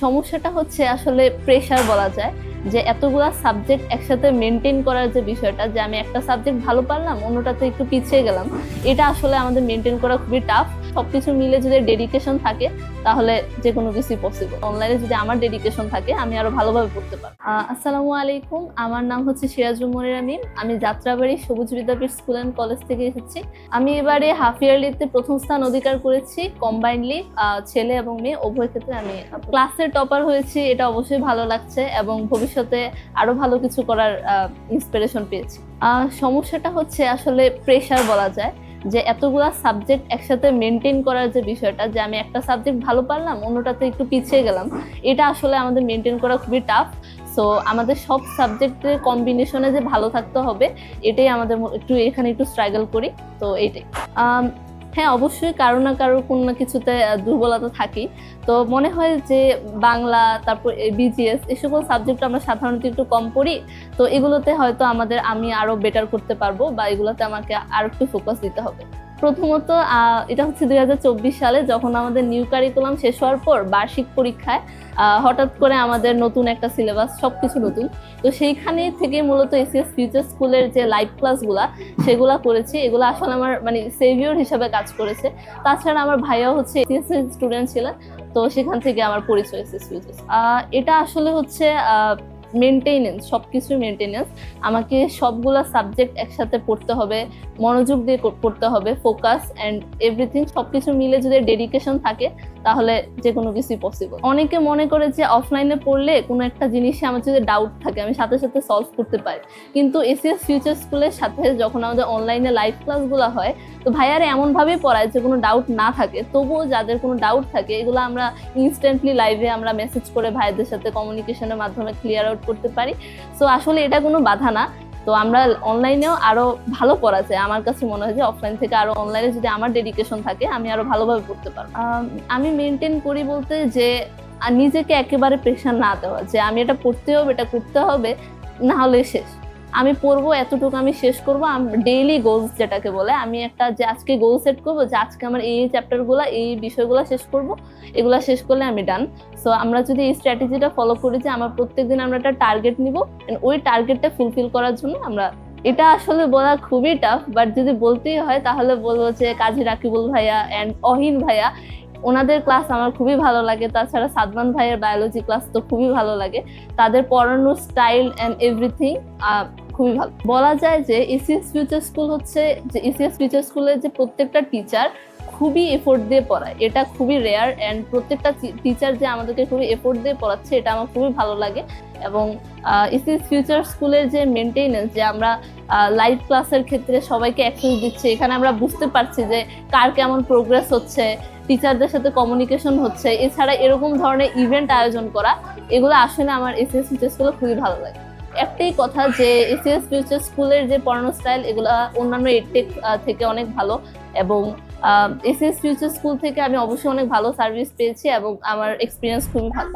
সমস্যাটা হচ্ছে আসলে প্রেশার বলা যায় যে এতগুলা সাবজেক্ট একসাথে মেনটেন করার যে বিষয়টা, যে আমি একটা সাবজেক্ট ভালো পারলাম, অন্যটাতে একটু পিছিয়ে গেলাম, এটা আসলে আমাদের মেনটেন করা খুবই টাফ সবকিছু মিলে যদি ডেডিকেশন থাকে, তাহলে যে কোনো কিছুই পসিবল অনলাইনে যদি আমার ডেডিকেশন থাকে, আমি আরও ভালোভাবে পড়তে পারব। আসসালামু আলাইকুম। আমার নাম হচ্ছে সিরাজুল মনির আমিন। আমি যাত্রাবাড়ি সবুজ বিদ্যাপীঠ স্কুল অ্যান্ড কলেজ থেকে এসেছি। আমি এবারে হাফ ইয়ারলিতে প্রথম স্থান অধিকার করেছি কম্বাইনলি ছেলে এবং মেয়ে। উভয় ক্ষেত্রে আমি ক্লাসের টপার হয়েছি, এটা অবশ্যই ভালো লাগছে এবং ভবিষ্যতে আরও ভালো কিছু করার ইন্সপিরেশন পেয়েছি। সমস্যাটা হচ্ছে আসলে প্রেশার বলা যায়। যে এতগুলা সাবজেক্ট একসাথে মেনটেন করার যে বিষয়টা যে আমি একটা সাবজেক্ট ভালো পারলাম অন্যটাতে একটু পিছিয়ে গেলাম এটা আসলে আমাদের মেনটেন করা খুবই টাফ সো আমাদের সব সাবজেক্টের কম্বিনেশনে যে ভালো থাকতে হবে এটাই আমাদের একটু এখানে একটু স্ট্রাগল করি। তো এইটাই। আম, হ্যাঁ অবশ্যই কারও না কারও কোনো না কিছুতে দুর্বলতা থাকি তো মনে হয় যে বাংলা, তারপর বিজিএস এই সকল সাবজেক্ট আমরা সাধারণত একটু কম পড়ি। তো এগুলোতে হয়তো আমাদের, আমি আরও বেটার করতে পারব বা এগুলোতে আমাকে আর একটু ফোকাস দিতে হবে। প্রথমত এটা হচ্ছে দু হাজার চব্বিশ সালে যখন আমাদের নিউ কারিকুলাম শেষ হওয়ার পর বার্ষিক পরীক্ষায় হঠাৎ করে আমাদের নতুন একটা সিলেবাস, সবকিছু নতুন। তো সেইখানে থেকে মূলত এসিএস ফিউচার স্কুলের যে লাইভ ক্লাসগুলা, সেগুলা করেছি। এগুলো আসলে আমার মানে সেভিয়র হিসাবে কাজ করেছে। তাছাড়া আমার ভাইয়াও হচ্ছে এসিএস স্টুডেন্ট ছিলেন, তো সেখান থেকে আমার পরিচয় এসিএস ফিউচার এটা আসলে হচ্ছে মেনটেনেন্স সব কিছুর মেনটেনেন্স আমাকে সবগুলো সাবজেক্ট একসাথে পড়তে হবে, মনোযোগ দিয়ে পড়তে হবে ফোকাস অ্যান্ড এভরিথিং সব কিছু মিলে যদি ডেডিকেশন থাকে, তাহলে যে কোনো কিছুই পসিবল অনেকে মনে করে যে অফলাইনে পড়লে কোনো একটা জিনিসে আমার যদি ডাউট থাকে, আমি সাথে সাথে সলভ করতে পারি। কিন্তু এসিএস ফিউচার স্কুলের সাথে যখন আমাদের অনলাইনে লাইভ ক্লাসগুলো হয়, তো ভাইয়ারা এমনভাবেই পড়ায় যে কোনো ডাউট না থাকে। তবুও যাদের কোনো ডাউট থাকে, এগুলো আমরা ইনস্ট্যান্টলি লাইভে আমরা মেসেজ করে ভাইদের সাথে কমিউনিকেশনের মাধ্যমে ক্লিয়ার আউট করতে পারি। সো আসলে এটা কোনো বাধা না। তো আমরা অনলাইনেও আরও ভালো পড়া যায় আমার কাছে মনে হয় যে অফলাইন থেকে আরও অনলাইনে যদি আমার ডেডিকেশন থাকে, আমি আরও ভালোভাবে পড়তে পারব। আমি মেনটেন করি বলতে যে নিজেকে একেবারে প্রেশার না দেওয়া। যে আমি এটা পড়তে হবে, এটা করতে হবে, না হলে শেষ। আমি পড়ব, এতটুকু আমি শেষ করব। ডেইলি গোলস যেটাকে বলে, আমি একটা যে আজকে গোল সেট করব, যে আজকে আমার এই চ্যাপ্টারগুলো এই বিষয়গুলো শেষ করব, এগুলা শেষ করলে আমি ডান সো আমরা যদি এই স্ট্র্যাটেজিটা ফলো করি যে আমার প্রত্যেকদিন আমরা একটা টার্গেট নিব ওই টার্গেটটা ফুলফিল করার জন্য আমরা, এটা আসলে বলা খুবই টাফ বাট যদি বলতেই হয় তাহলে বলব যে কাজী রাকিবুল ভাইয়া অ্যান্ড অহিন ভাইয়া ওনাদের ক্লাস আমার খুবই ভালো লাগে। তাছাড়া সাদমান ভাইয়ের বায়োলজি ক্লাস তো খুবই ভালো লাগে। তাদের পড়ানোর স্টাইল অ্যান্ড এভরিথিং খুবই ভালো। বলা যায় যে ইসিএস ফিউচার স্কুল হচ্ছে যে ইসিএস ফিউচার স্কুলের যে প্রত্যেকটা টিচার খুবই এফোর্ট দিয়ে পড়ায়। এটা খুবই রেয়ার অ্যান্ড প্রত্যেকটা টিচার যে আমাদেরকে খুবই এফোর্ট দিয়ে পড়াচ্ছে, এটা আমার খুবই ভালো লাগে। এবং এসিএস ফিউচার স্কুলের যে মেনটেনেন্স যে আমরা লাইভ ক্লাসের ক্ষেত্রে সবাইকে অ্যাক্সেস দিচ্ছি, এখানে আমরা বুঝতে পারছি যে কার কেমন প্রোগ্রেস হচ্ছে টিচারদের সাথে কমিউনিকেশন হচ্ছে। এছাড়া এরকম ধরনের ইভেন্ট আয়োজন করা, এগুলো আসলে আমার এসিএস ফিউচার স্কুলে খুবই ভালো লাগে। একটাই কথা যে এসিএস ফিউচার স্কুলের যে পড়ানোর স্টাইল এগুলো অন্যান্য এডটেক থেকে অনেক ভালো। এবং এসিএস ফিউচার স্কুল থেকে আমি অবশ্যই অনেক ভালো সার্ভিস পেয়েছি এবং আমার এক্সপিরিয়েন্স খুবই ভালো।